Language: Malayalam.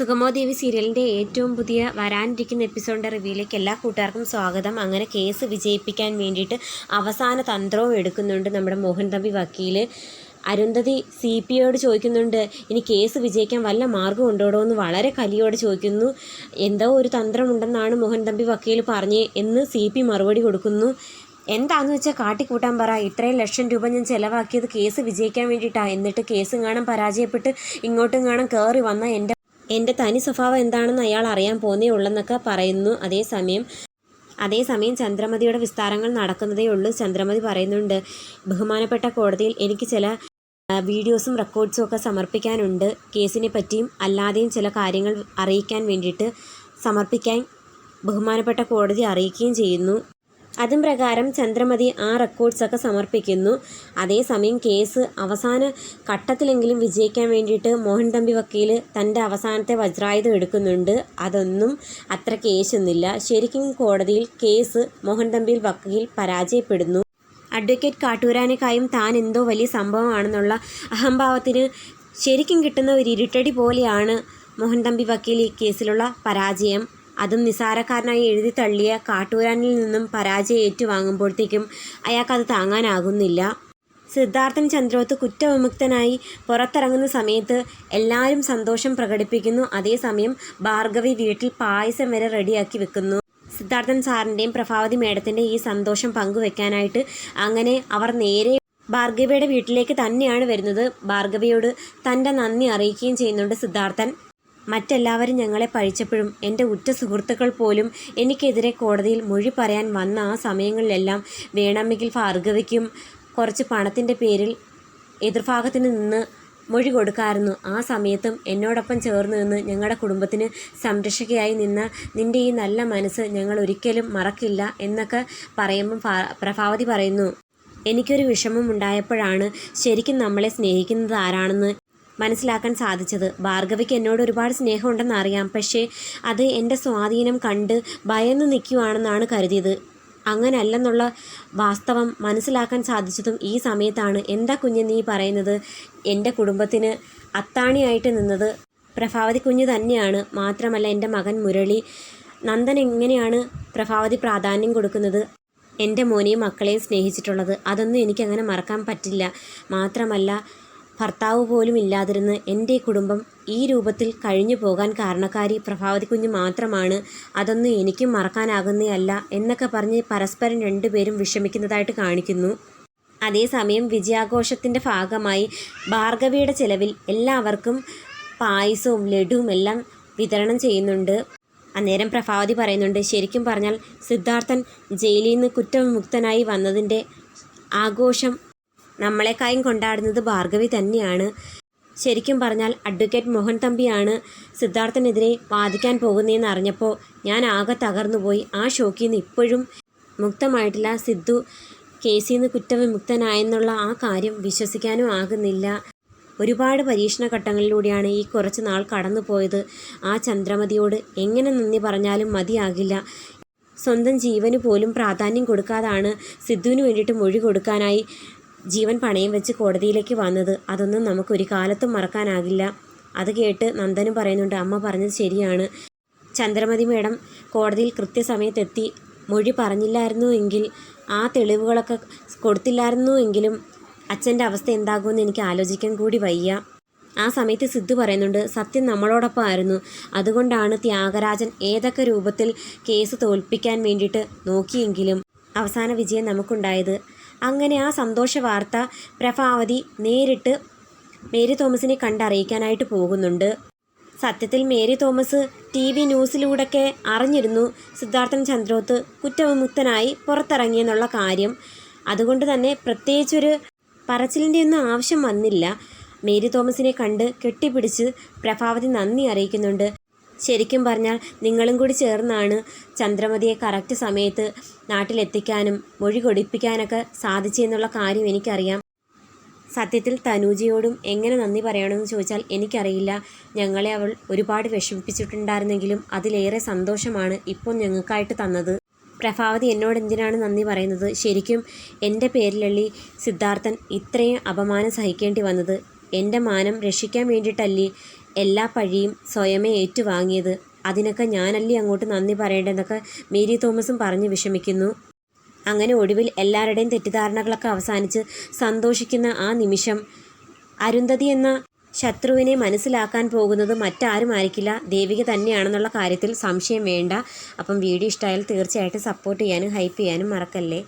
സുഗമോ ദേവി സീരിയലിന്റെ ഏറ്റവും പുതിയ വരാനിരിക്കുന്ന എപ്പിസോഡിന്റെ റിവ്യൂയിലേക്ക് എല്ലാ കൂട്ടുകാർക്കും സ്വാഗതം. അങ്ങനെ കേസ് വിജയിപ്പിക്കാൻ വേണ്ടിയിട്ട് അവസാന തന്ത്രവും എടുക്കുന്നുണ്ട് നമ്മുടെ മോഹൻ തമ്പി വക്കീൽ അരുന്ധതി സി പി ഒയോട് ചോദിക്കുന്നുണ്ട് ഇനി കേസ് വിജയിക്കാൻ വല്ല മാർഗം ഉണ്ടോടോ എന്ന് വളരെ കലിയോടെ ചോദിക്കുന്നു. എന്തോ ഒരു തന്ത്രമുണ്ടെന്നാണ് മോഹൻ തമ്പി വക്കീൽ പറഞ്ഞ് എന്ന് സി പി മറുപടി കൊടുക്കുന്നു. എന്താണെന്ന് വെച്ചാൽ കാട്ടിക്കൂട്ടാൻ പറ. ഇത്രയും ലക്ഷം രൂപ ഞാൻ ചിലവാക്കിയത് കേസ് വിജയിക്കാൻ വേണ്ടിയിട്ടാണ് എന്നിട്ട് കേസും കാണാൻ പരാജയപ്പെട്ട് ഇങ്ങോട്ടും കാണാൻ കയറി വന്ന എന്റെ എന്റെ തനി സ്വഭാവം എന്താണെന്ന് അയാൾ അറിയാൻ പോന്നേ ഉള്ളെന്നൊക്കെ പറയുന്നു. അതേസമയം അതേസമയം ചന്ദ്രമതിയുടെ വിസ്താരങ്ങൾ നടക്കുന്നതേ ഉള്ളൂ. ചന്ദ്രമതി പറയുന്നുണ്ട് ബഹുമാനപ്പെട്ട കോടതിയിൽ എനിക്ക് ചില വീഡിയോസും റെക്കോർഡ്സും ഒക്കെ സമർപ്പിക്കാനുണ്ട്. കേസിനെ പറ്റിയും അല്ലാതെയും ചില കാര്യങ്ങൾ അറിയിക്കാൻ വേണ്ടിയിട്ട് സമർപ്പിക്കാൻ ബഹുമാനപ്പെട്ട കോടതി അറിയിക്കുകയും ചെയ്യുന്നു. അതും പ്രകാരം ചന്ദ്രമതി ആ റെക്കോർഡ്സൊക്കെ സമർപ്പിക്കുന്നു. അതേസമയം കേസ് അവസാന ഘട്ടത്തിലെങ്കിലും വിജയിക്കാൻ വേണ്ടിയിട്ട് മോഹൻ തമ്പി വക്കീൽ തന്റെ അവസാനത്തെ വജ്രായുധം എടുക്കുന്നുണ്ട്. അതൊന്നും അത്ര കേസൊന്നുമില്ല ശരിക്കും കോടതിയിൽ കേസ് മോഹൻ തമ്പിയിൽ വക്കീൽ പരാജയപ്പെടുന്നു. അഡ്വക്കേറ്റ് കാട്ടൂരാനേക്കായും താൻ എന്തോ വലിയ സംഭവമാണെന്നുള്ള അഹംഭാവത്തിന് ശരിക്കും കിട്ടുന്ന ഒരു ഇരുട്ടടി പോലെയാണ് മോഹൻ തമ്പി വക്കീൽ ഈ കേസിലുള്ള പരാജയം. അതും നിസാരക്കാരനായി എഴുതി തള്ളിയ കാട്ടൂരാനിൽ നിന്നും പരാജയം ഏറ്റുവാങ്ങുമ്പോഴത്തേക്കും അയാൾക്കത് താങ്ങാനാകുന്നില്ല. സിദ്ധാർത്ഥൻ ചന്ദ്രോത്ത് കുറ്റവിമുക്തനായി പുറത്തിറങ്ങുന്ന സമയത്ത് എല്ലാവരും സന്തോഷം പ്രകടിപ്പിക്കുന്നു. അതേസമയം ഭാർഗവി വീട്ടിൽ പായസം വരെ റെഡിയാക്കി വെക്കുന്നു. സിദ്ധാർത്ഥൻ സാറിന്റെയും പ്രഭാവതി മേഡത്തിന്റെയും ഈ സന്തോഷം പങ്കുവെക്കാനായിട്ട് അങ്ങനെ അവർ നേരെ ഭാർഗവിയുടെ വീട്ടിലേക്ക് തന്നെയാണ് വരുന്നത്. ഭാർഗവിയോട് തന്റെ നന്ദി അറിയിക്കുകയും ചെയ്യുന്നുണ്ട് സിദ്ധാർത്ഥൻ. മറ്റെല്ലാവരും ഞങ്ങളെ പഴിച്ചപ്പോഴും എന്റെ ഉറ്റ സുഹൃത്തുക്കൾ പോലും എനിക്കെതിരെ കോടതിയിൽ മൊഴി പറയാൻ വന്ന ആ സമയങ്ങളിലെല്ലാം വേണമെങ്കിൽ ഭാർഗവിക്കും കുറച്ച് പണത്തിന്റെ പേരിൽ എതിർഭാഗത്തിന് നിന്ന് മൊഴി കൊടുക്കാമായിരുന്നു ആ സമയത്തും എന്നോടൊപ്പം ചേർന്ന് നിന്ന് ഞങ്ങളുടെ കുടുംബത്തിന് സംരക്ഷകയായി നിന്ന നിന്റെ ഈ നല്ല മനസ്സ് ഞങ്ങൾ ഒരിക്കലും മറക്കില്ല എന്നൊക്കെ പറയുമ്പം പ്രഭാവതി പറയുന്നു. എനിക്കൊരു വിഷമം ഉണ്ടായപ്പോഴാണ് ശരിക്കും നമ്മളെ സ്നേഹിക്കുന്നത് ആരാണെന്ന് മനസ്സിലാക്കാൻ സാധിച്ചത്. ഭാർഗവിക്ക് എന്നോട് ഒരുപാട് സ്നേഹമുണ്ടെന്ന് അറിയാം. പക്ഷേ അത് എന്റെ സ്വാധീനം കണ്ട് ഭയന്ന് നിൽക്കുവാണെന്നാണ് കരുതിയത്. അങ്ങനല്ലെന്നുള്ള വാസ്തവം മനസ്സിലാക്കാൻ സാധിച്ചതും ഈ സമയത്താണ്. എന്താ കുഞ്ഞ് നീ പറയുന്നത്? എന്റെ കുടുംബത്തിന് അത്താണിയായിട്ട് നിന്നത്. പ്രഭാവതി കുഞ്ഞ് തന്നെയാണ്. മാത്രമല്ല എന്റെ മകൻ മുരളി നന്ദൻ എങ്ങനെയാണ് പ്രഭാവതി പ്രാധാന്യം കൊടുക്കുന്നത്? എന്റെ മോനെയും മക്കളെയും സ്നേഹിച്ചിട്ടുള്ളത്. അതൊന്നും എനിക്കങ്ങനെ മറക്കാൻ പറ്റില്ല. മാത്രമല്ല ഭർത്താവ് പോലും ഇല്ലാതിരുന്ന് എന്റെ കുടുംബം ഈ രൂപത്തിൽ കഴിഞ്ഞു പോകാൻ കാരണക്കാരി പ്രഭാവതി കുഞ്ഞ് മാത്രമാണ്. അതൊന്നും എനിക്കും മറക്കാനാകുന്നതല്ല എന്നൊക്കെ പറഞ്ഞ് പരസ്പരം രണ്ടുപേരും വിഷമിക്കുന്നതായിട്ട് കാണിക്കുന്നു. അതേസമയം വിജയാഘോഷത്തിന്റെ ഭാഗമായി ഭാർഗവിയുടെ ചെലവിൽ എല്ലാവർക്കും പായസവും ലഡുവും എല്ലാം വിതരണം ചെയ്യുന്നുണ്ട്. അന്നേരം പ്രഭാവതി പറയുന്നുണ്ട് ശരിക്കും പറഞ്ഞാൽ സിദ്ധാർത്ഥൻ ജയിലിൽ നിന്ന് കുറ്റവിമുക്തനായി വന്നതിന്റെ ആഘോഷം നമ്മളെക്കായും കൊണ്ടാടുന്നത് ഭാർഗവി തന്നെയാണ്. ശരിക്കും പറഞ്ഞാൽ അഡ്വക്കേറ്റ് മോഹൻ തമ്പിയാണ് സിദ്ധാർത്ഥനെതിരെ വാദിക്കാൻ പോകുന്നതെന്ന് അറിഞ്ഞപ്പോൾ ഞാൻ ആകെ തകർന്നുപോയി. ആ ഷോക്കിൽ നിന്ന് ഇപ്പോഴും മുക്തമായിട്ടില്ല. സിദ്ധു കേസിൽ നിന്ന് കുറ്റവിമുക്തനായെന്നുള്ള ആ കാര്യം വിശ്വസിക്കാനും ആകുന്നില്ല. ഒരുപാട് പരീക്ഷണ ഘട്ടങ്ങളിലൂടെയാണ് ഈ കുറച്ച് നാൾ കടന്നുപോയത്. ആ ചന്ദ്രമതിയോട് എങ്ങനെ നന്ദി പറഞ്ഞാലും മതിയാകില്ല. സ്വന്തം ജീവന് പോലും പ്രാധാന്യം കൊടുക്കാതാണ് സിദ്ധുവിന് വേണ്ടിയിട്ട് മൊഴി കൊടുക്കാനായി ജീവൻ പണയം വെച്ച് കോടതിയിലേക്ക് വന്നത് അതൊന്നും നമുക്ക് ഒരു കാലത്തും മറക്കാനാകില്ല. അത് കേട്ട് നന്ദനും പറയുന്നുണ്ട് അമ്മ പറഞ്ഞത് ശരിയാണ്. ചന്ദ്രമതി മേഡം കോടതിയിൽ കൃത്യസമയത്തെത്തി. മൊഴി പറഞ്ഞില്ലായിരുന്നു എങ്കിൽ ആ തെളിവുകളൊക്കെ കൊടുത്തില്ലായിരുന്നു എങ്കിലും അച്ഛന്റെ അവസ്ഥ എന്താകുമെന്ന് എനിക്ക് ആലോചിക്കാൻ കൂടി വയ്യ. ആ സമയത്ത് സിദ്ധു പറയുന്നുണ്ട് സത്യം നമ്മളോടൊപ്പം ആയിരുന്നു. അതുകൊണ്ടാണ് ത്യാഗരാജൻ ഏതൊക്കെ രൂപത്തിൽ കേസ് തോൽപ്പിക്കാൻ വേണ്ടിയിട്ട് നോക്കിയെങ്കിലും അവസാന വിജയം നമുക്കുണ്ടായത്. അങ്ങനെ ആ സന്തോഷ വാർത്ത പ്രഭാവതി നേരിട്ട് മേരി തോമസിനെ കണ്ടറിയിക്കാനായിട്ട് പോകുന്നുണ്ട്. സത്യത്തിൽ മേരി തോമസ് ടി വി ന്യൂസിലൂടെയൊക്കെ അറിഞ്ഞിരുന്നു സിദ്ധാർത്ഥൻ ചന്ദ്രോത്ത് കുറ്റവിമുക്തനായി പുറത്തിറങ്ങിയെന്നുള്ള കാര്യം. അതുകൊണ്ട് തന്നെ പ്രത്യേകിച്ചൊരു പറച്ചിലിന്റെ ഒന്നും ആവശ്യം വന്നില്ല. മേരി തോമസിനെ കണ്ട് കെട്ടിപ്പിടിച്ച് പ്രഭാവതി നന്ദി അറിയിക്കുന്നുണ്ട്. ശരിക്കും പറഞ്ഞാൽ നിങ്ങളും കൂടി ചേർന്നാണ് ചന്ദ്രമതിയെ കറക്റ്റ് സമയത്ത് നാട്ടിലെത്തിക്കാനും മൊഴി കൊടുപ്പിക്കാനൊക്കെ സാധിച്ചെന്നുള്ള കാര്യം എനിക്കറിയാം. സത്യത്തിൽ തനൂജയോടും എങ്ങനെ നന്ദി പറയണമെന്ന് ചോദിച്ചാൽ എനിക്കറിയില്ല. ഞങ്ങളെ അവൾ ഒരുപാട് വിഷമിപ്പിച്ചിട്ടുണ്ടായിരുന്നെങ്കിലും അതിലേറെ സന്തോഷമാണ് ഇപ്പോൾ ഞങ്ങൾക്കായിട്ട് തന്നത്. പ്രഭാവതി എന്നോട് എന്തിനാണ് നന്ദി പറയുന്നത്? ശരിക്കും എന്റെ പേരിലള്ളി സിദ്ധാർത്ഥൻ ഇത്രയും അപമാനം സഹിക്കേണ്ടി വന്നത്? എന്റെ മാനം രക്ഷിക്കാൻ വേണ്ടിയിട്ടല്ലേ എല്ലാ പഴിയും സ്വയമേ ഏറ്റുവാങ്ങിയത്. അതിനൊക്കെ ഞാനല്ലേ അങ്ങോട്ട് നന്ദി പറയേണ്ടതെന്നൊക്കെ മേരി തോമസും പറഞ്ഞ് വിഷമിക്കുന്നു. അങ്ങനെ ഒടുവിൽ എല്ലാവരുടെയും തെറ്റിദ്ധാരണകളൊക്കെ അവസാനിച്ച് സന്തോഷിക്കുന്ന ആ നിമിഷം അരുന്ധതി എന്ന ശത്രുവിനെ മനസ്സിലാക്കാൻ പോകുന്നത് മറ്റാരും ആയിരിക്കില്ല. ദേവിക തന്നെയാണെന്നുള്ള കാര്യത്തിൽ സംശയം വേണ്ട. അപ്പം വീഡിയോ ഇഷ്ടമായാൽ തീർച്ചയായിട്ടും സപ്പോർട്ട് ചെയ്യാനും ഹൈപ്പ് ചെയ്യാനും മറക്കല്ലേ?